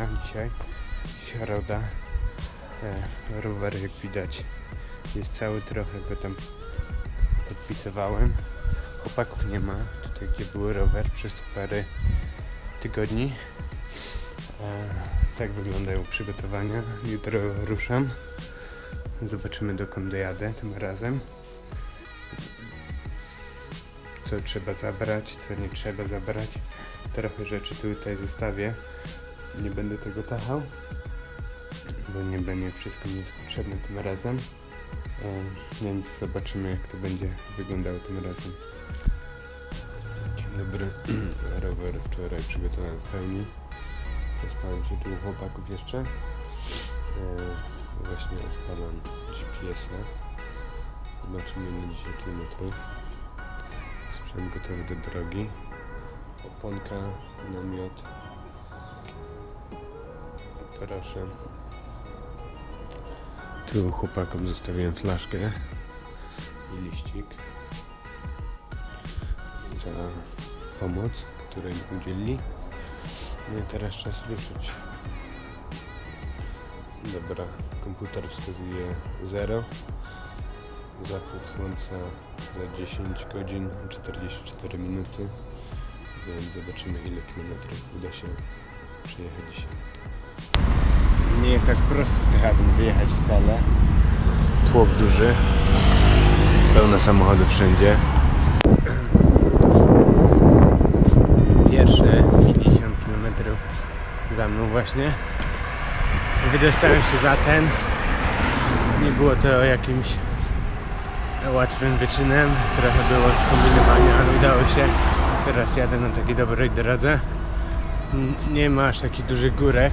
Dzisiaj środa. E, rower jak widać jest cały trochę go tam podpisywałem. Chłopaków nie ma tutaj gdzie był rower przez parę tygodni. E, tak wyglądają przygotowania. Jutro ruszam. Zobaczymy dokąd dojadę tym razem. Co trzeba zabrać, co nie trzeba zabrać. Trochę rzeczy tutaj zostawię. Nie będę tego tachał, bo nie będzie wszystko mi jest potrzebne tym razem. E, więc zobaczymy jak to będzie wyglądało tym razem. Dzień dobry. Rower wczoraj przygotowałem w pełni. Pospałem się chłopaków jeszcze. E, właśnie odpalam GPS-a. Zobaczymy ile dzisiaj kilometrów. Sprzęt gotowy do drogi. Oponka, namiot. Proszę. Tu chłopakom zostawiłem flaszkę i liścik za pomoc, której mi udzielili. No i teraz czas ruszyć. Dobra, komputer wskazuje 0. Zachód słońca za 10 godzin 44 minuty. Więc zobaczymy ile kilometrów uda się przejechać dzisiaj. Nie jest tak prosto z tych Aten wyjechać wcale. Tłok duży. Pełne samochody wszędzie. Pierwsze 50 km za mną właśnie. Wydostałem się za ten. Nie było to jakimś łatwym wyczynem. Trochę było skombinowania, ale udało się. Teraz jadę na takiej dobrej drodze. Nie ma aż takich dużych górek.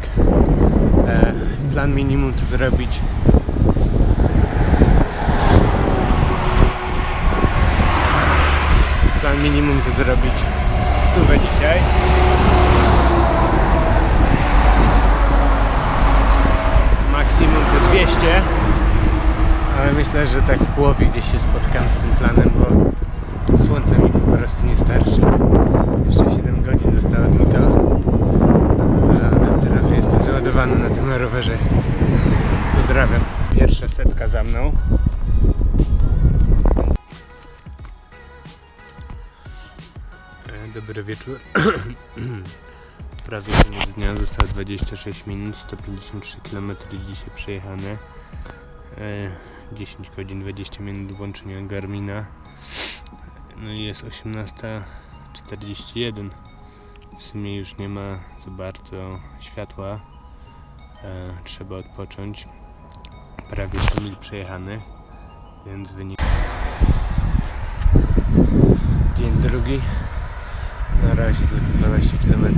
E, plan minimum to zrobić. Plan minimum to zrobić stówę dzisiaj. Maksimum to 200 ale myślę, że tak w połowie gdzieś się spotkam z tym planem, bo słońca mi po prostu nie starczy. Jeszcze 7 godzin zostało tylko Trochę jestem załadowany na tym rowerze. Pozdrawiam. Pierwsza setka za mną. E, Dobry wieczór. Prawie koniec dnia, zostało 26 minut, 153 km dzisiaj przejechane. E, 10 godzin 20 minut włączenia Garmina. No i jest 18.41. W sumie już nie ma za bardzo światła. E, trzeba odpocząć. Prawie 100 mil przejechanych, więc wynik. Dzień drugi. Na razie tylko 12 km,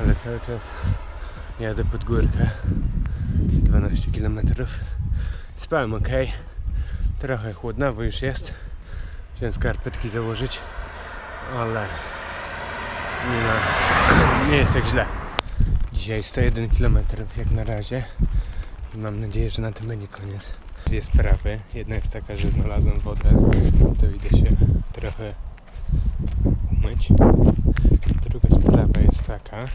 ale cały czas jadę pod górkę. 12 km. Spałem ok. Trochę chłodnawo już jest. Chciałem skarpetki założyć, ale nie, nie jest tak źle. Dzisiaj 101 km jak na razie mam nadzieję, że na tym będzie koniec. Dwie sprawy. Jedna jest taka, że znalazłem wodę, to idę się trochę umyć. Druga sprawa jest taka,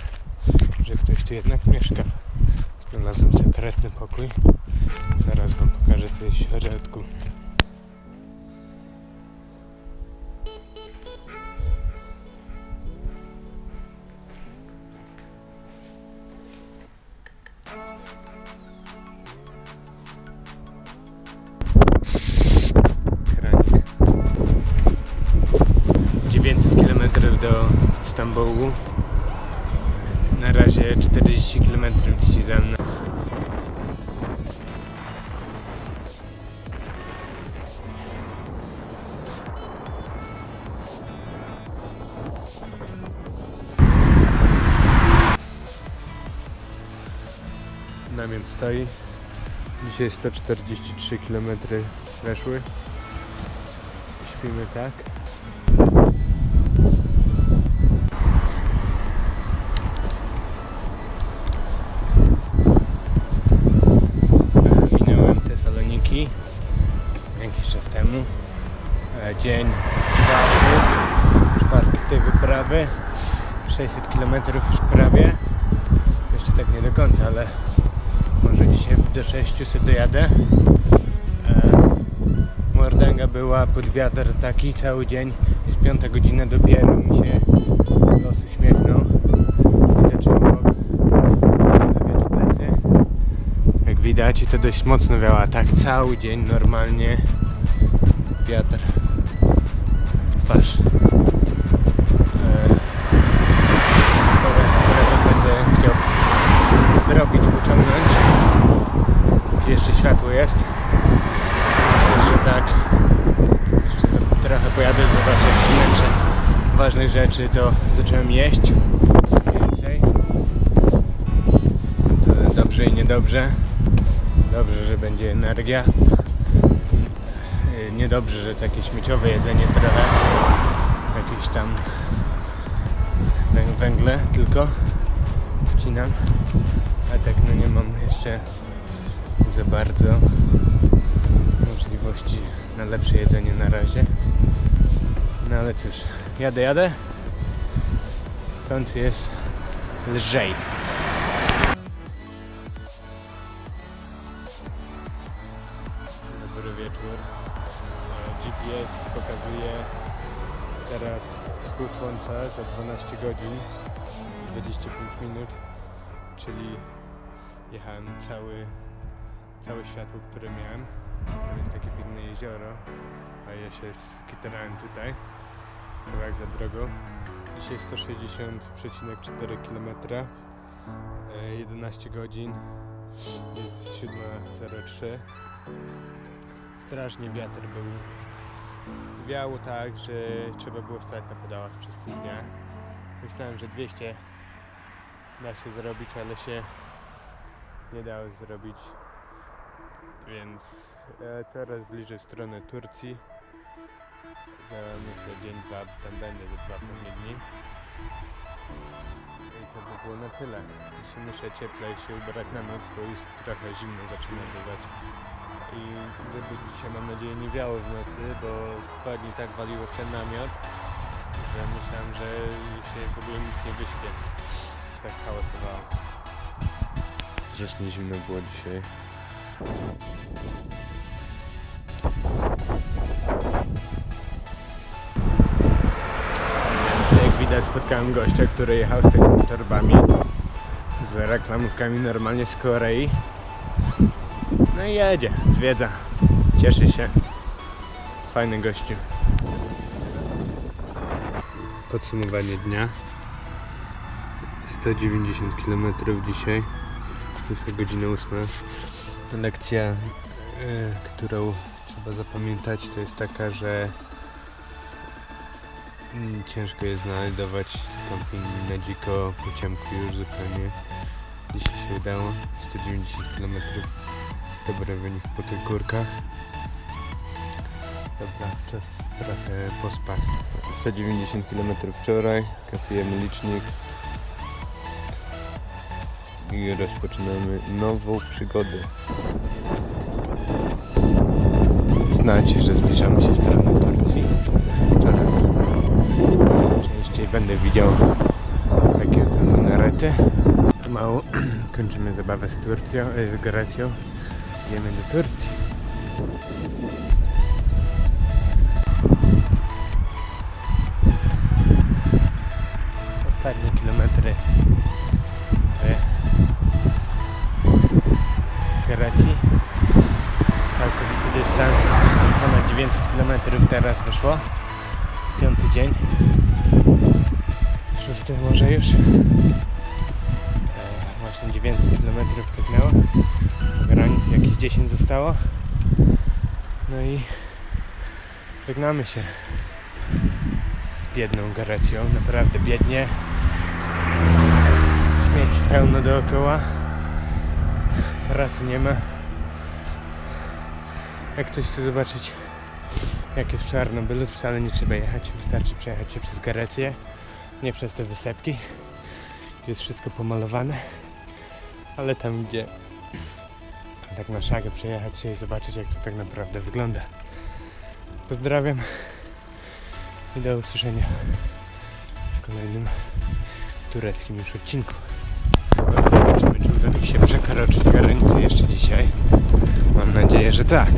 że ktoś tu jednak mieszka. Znalazłem sekretny pokój. Zaraz wam pokażę co jest w środku. Kranik. 900 km do Stambułu. Na razie 40 km dzisiaj za mną. Namiot stoi. Dzisiaj 143 km weszły. Śpimy tak. Minąłem Tesaloniki jakiś czas temu. E, Dzień czwarty, czwarty tej wyprawy. 600 km już prawie. Jeszcze do końca, ale do 600 dojadę. E, Mordęga była pod wiatr taki cały dzień. Jest piąta godzina dopiero mi się losy śmiechnął i zaczęło wiać w plecy. Jak widać to dość mocno wiała, tak cały dzień normalnie wiatr w twarz. E, Teraz teraz będę chciał zrobić, pociągnąć. Jeszcze światło jest. Myślę, że tak. Jeszcze trochę pojadę, zobaczę lepsze ważnych rzeczy, to zacząłem jeść więcej. To dobrze i niedobrze. Dobrze, że będzie energia. Yy, Niedobrze, że takie śmieciowe jedzenie trochę. Jakieś tam wę- węgle tylko wcinam. A tak no nie mam jeszcze za bardzo możliwości na lepsze jedzenie na razie. No ale cóż, jadę, jadę. W końcu jest lżej. Dobry wieczór. GPS pokazuje teraz wschód słońca za 12 godzin 25 minut, czyli jechałem cały, całe światło, które miałem. Tam jest takie piękne jezioro, a ja się skitrałem tutaj, kawałek za drogą. Dzisiaj 160,4 km, e, 11 godzin, jest 7.03. Strasznie wiatr był. Wiało tak, że trzeba było stać na pedałach przez pół dnia. Myślałem, że 200 da się zrobić, ale się nie dało zrobić. Więc e, coraz bliżej w stronę Turcji. Za myślę dzień, dwa, tam będę za dwa dni. I to by było na tyle. Jeśli muszę cieplej się ubrać na noc, bo już trochę zimno zaczyna bywać. I żeby dzisiaj mam nadzieję nie wiało w nocy, bo dwa dni tak waliło ten namiot, że myślałem, że się w ogóle nic nie wyśpię. Tak hałasowało. Strasznie zimno było dzisiaj. Więc jak widać spotkałem gościa, który jechał z tymi torbami z reklamówkami normalnie z Korei. No i jedzie, zwiedza, cieszy się. Fajny gościu. Podsumowanie dnia. 190 km dzisiaj. Jest godzina 8. Lekcja, y, którą trzeba zapamiętać, to jest taka, że mm, ciężko jest znajdować kemping na dziko po ciemku już zupełnie. Dzisiaj się udało. 190 km. Dobry wynik po tych górkach. Dobra, czas trochę pospać. 190 km wczoraj, kasujemy licznik i rozpoczynamy nową przygodę. Znacie, że zbliżamy się w stronę Turcji. Coraz częściej będę widział takie minarety. Mało kończymy zabawę z Turcją, z Grecją. Idziemy do Turcji. 900 km teraz wyszło. Piąty dzień. Szósty może już. E, właśnie 900 km pyknęło. Po granicy jakieś 10 zostało. No i żegnamy się z biedną Grecją. Naprawdę biednie. Śmieci pełno dookoła. Pracy nie ma. Jak ktoś chce zobaczyć jak jest w Czarnobylu, wcale nie trzeba jechać. Wystarczy przejechać się przez Grecję, nie przez te wysepki. Gdzie jest wszystko pomalowane. Ale tam gdzie tak na szagę przejechać się i zobaczyć jak to tak naprawdę wygląda. Pozdrawiam i do usłyszenia w kolejnym tureckim już odcinku. Zobaczymy czy uda przekroczyć granicę jeszcze dzisiaj? Mam nadzieję, że tak.